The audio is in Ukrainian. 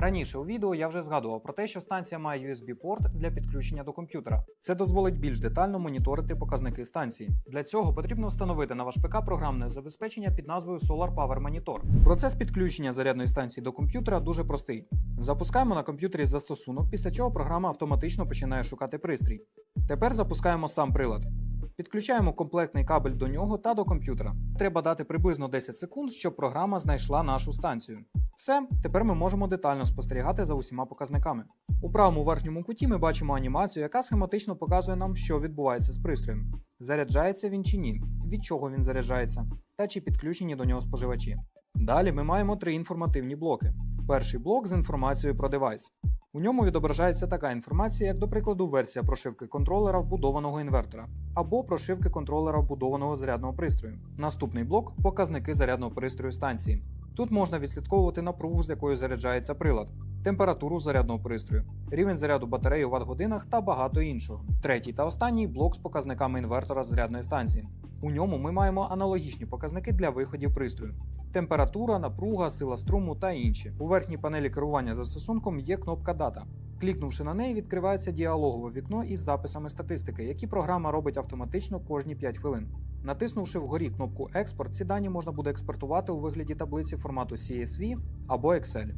Раніше у відео я вже згадував про те, що станція має USB-порт для підключення до комп'ютера. Це дозволить більш детально моніторити показники станції. Для цього потрібно встановити на ваш ПК програмне забезпечення під назвою Solar Power Monitor. Процес підключення зарядної станції до комп'ютера дуже простий. Запускаємо на комп'ютері застосунок, після чого програма автоматично починає шукати пристрій. Тепер запускаємо сам прилад. Підключаємо комплектний кабель до нього та до комп'ютера. Треба дати приблизно 10 секунд, щоб програма знайшла нашу станцію. Все, тепер ми можемо детально спостерігати за усіма показниками. У правому верхньому куті ми бачимо анімацію, яка схематично показує нам, що відбувається з пристроєм. Заряджається він чи ні, від чого він заряджається, та чи підключені до нього споживачі. Далі ми маємо три інформативні блоки. Перший блок з інформацією про девайс. У ньому відображається така інформація, як, до прикладу, версія прошивки контролера вбудованого інвертора або прошивки контролера вбудованого зарядного пристрою. Наступний блок показники зарядного пристрою станції. Тут можна відслідковувати напругу, з якою заряджається прилад, температуру зарядного пристрою, рівень заряду батареї у ватт-годинах та багато іншого. Третій та останній блок з показниками інвертора зарядної станції. У ньому ми маємо аналогічні показники для виходів пристрою. Температура, напруга, сила струму та інші. У верхній панелі керування застосунком є кнопка Дата. Клікнувши на неї, відкривається діалогове вікно із записами статистики, які програма робить автоматично кожні 5 хвилин. Натиснувши вгорі кнопку Експорт, ці дані можна буде експортувати у вигляді таблиці формату CSV або Excel.